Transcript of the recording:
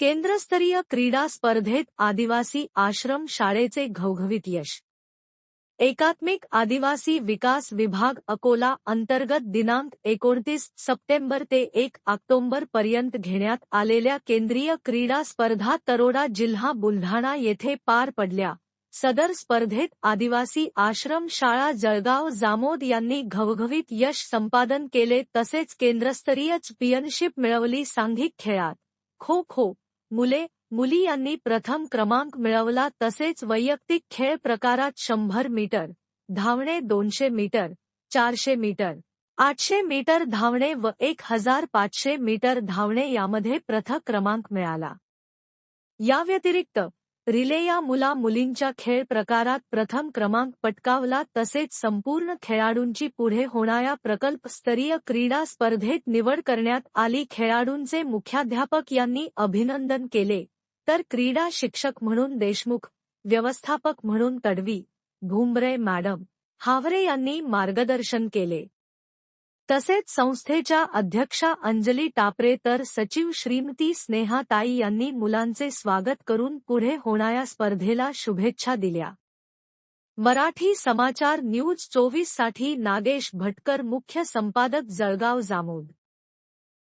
केंद्रस्तरीय क्रीडा स्पर्धेत आदिवासी आश्रम शाळेचे घवघवीत यश. एकात्मिक आदिवासी विकास विभाग अकोला अंतर्गत दिनांक एकोणतीस सप्टेंबर ते एक ऑक्टोंबर पर्यंत घेण्यात आलेल्या केंद्रीय क्रीडा स्पर्धा तरोडा जिल्हा बुलढाणा येथे पार पडल्या. सदर स्पर्धेत आदिवासी आश्रम शाळा जळगाव जामोद यांनी घवघवीत यश संपादन केले तसेच केंद्रस्तरीय चॅम्पियनशिप मिळवली सांघिक खेळात. खो खो मुले मुली यांनी प्रथम क्रमांक मिळवला तसेच वैयक्तिक खेळ प्रकारात शंभर मीटर धावणे दोनशे मीटर चारशे मीटर आठशे मीटर धावणे व एक हजार पाचशे मीटर धावणे यामध्ये प्रथम क्रमांक मिळाला. या व्यतिरिक्त रिले या मुला मुलींच्या खेळ प्रकारात प्रथम क्रमांक पटकावला तसेच संपूर्ण खेळाडूंची पुढे होणाऱ्या प्रकल्पस्तरीय क्रीडा स्पर्धेत निवड करण्यात आली. खेळाडूंचे मुख्याध्यापक यांनी अभिनंदन केले. तर क्रीडा शिक्षक म्हणून देशमुख व्यवस्थापक म्हणून तडवी भुमरे मॅडम हावरे यांनी मार्गदर्शन केले. तसेच संस्थेच्या अध्यक्षा अंजली टापरे तर सचिव श्रीमती स्नेहा ताई यांनी मुलांचे स्वागत करून पुढे होणाऱ्या स्पर्धेला शुभेच्छा दिल्या. मराठी समाचार न्यूज चोवीससाठी नागेश भटकर मुख्य संपादक जळगाव जामोद.